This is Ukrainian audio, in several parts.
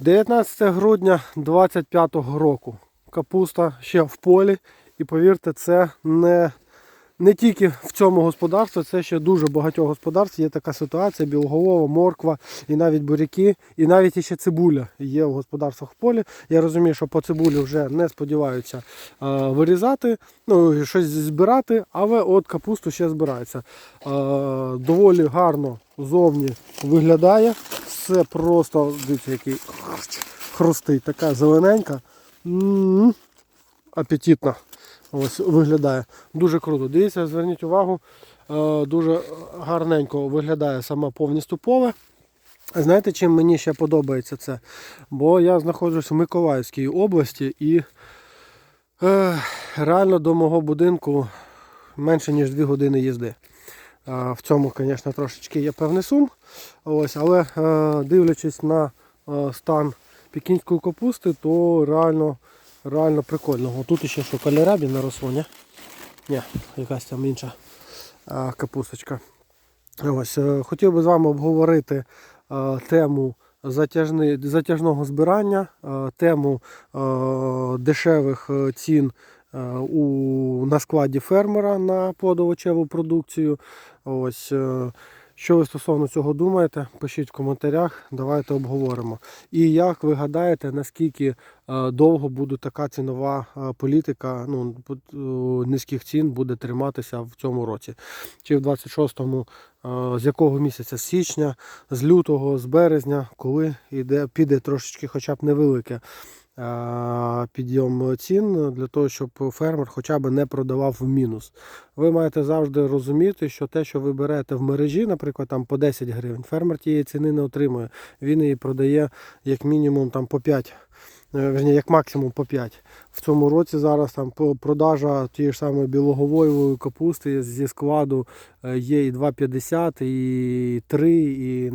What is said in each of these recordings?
19 грудня 25 року. Капуста ще в полі. І повірте, це не, не тільки в цьому господарстві, це ще дуже багатьох господарств. Є така ситуація: білоголова, морква, і навіть буряки, і навіть іще цибуля є в господарствах в полі. Я розумію, що по цибулі вже не сподіваються е, вирізати, ну щось збирати, але от капусту ще збирається. Е, доволі гарно зовні виглядає. Все просто, дивіться, який хрустить, така зелененька. М, Апетитна. Ось виглядає. Дуже круто. Дивіться, зверніть увагу, е, дуже гарненько виглядає саме повністю поле. Знаєте, чим мені ще подобається це? Бо я знаходжусь в Миколаївській області і е, реально до мого будинку менше ніж 2 години їзди. Е, В цьому, звісно, трошечки є певний сум. Ось, але е, дивлячись на е, стан пекінської капусти, то реально, реально прикольно. О, тут ще що калерабі наросло, ні? Ні, якась там інша капусточка. Ось, хотів би з вами обговорити тему затяжного збирання, тему дешевих цін у, на складі фермера на плодовочеву продукцію. Ось, е, що ви стосовно цього думаєте, пишіть в коментарях, давайте обговоримо. І як ви гадаєте, наскільки е, довго буде така цінова е, політика ну, е, низьких цін буде триматися в цьому році? Чи в 26-му, е, з якого місяця? З січня, з лютого, з березня, коли йде, піде трошечки хоча б невелике е, підйом цін для того, щоб фермер хоча б не продавав в мінус. Ви маєте завжди розуміти, що те, що ви берете в мережі, наприклад, там по 10 гривень, фермер тієї ціни не отримує. Він її продає як мінімум там по 5. е, Верні, як максимум по 5. В цьому році зараз там продажа тієї ж самої білоговоєвої капусти зі складу е, є і 2,50, і 3, і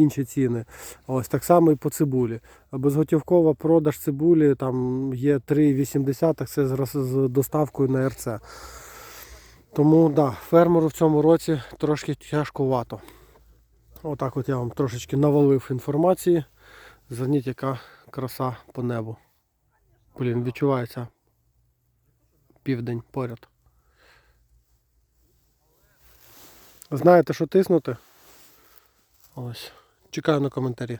інші ціни. Ось так само і по цибулі. Безготівкова продаж цибулі там є 3,80, це з доставкою на РЦ. Тому да, фермеру в цьому році трошки тяжкувато. Отак от я вам трошечки навалив інформації. Зверніть, яка краса по небу. Блін, відчувається південь поряд. Знаєте, що тиснути? Ось. Чекаю на коментарі.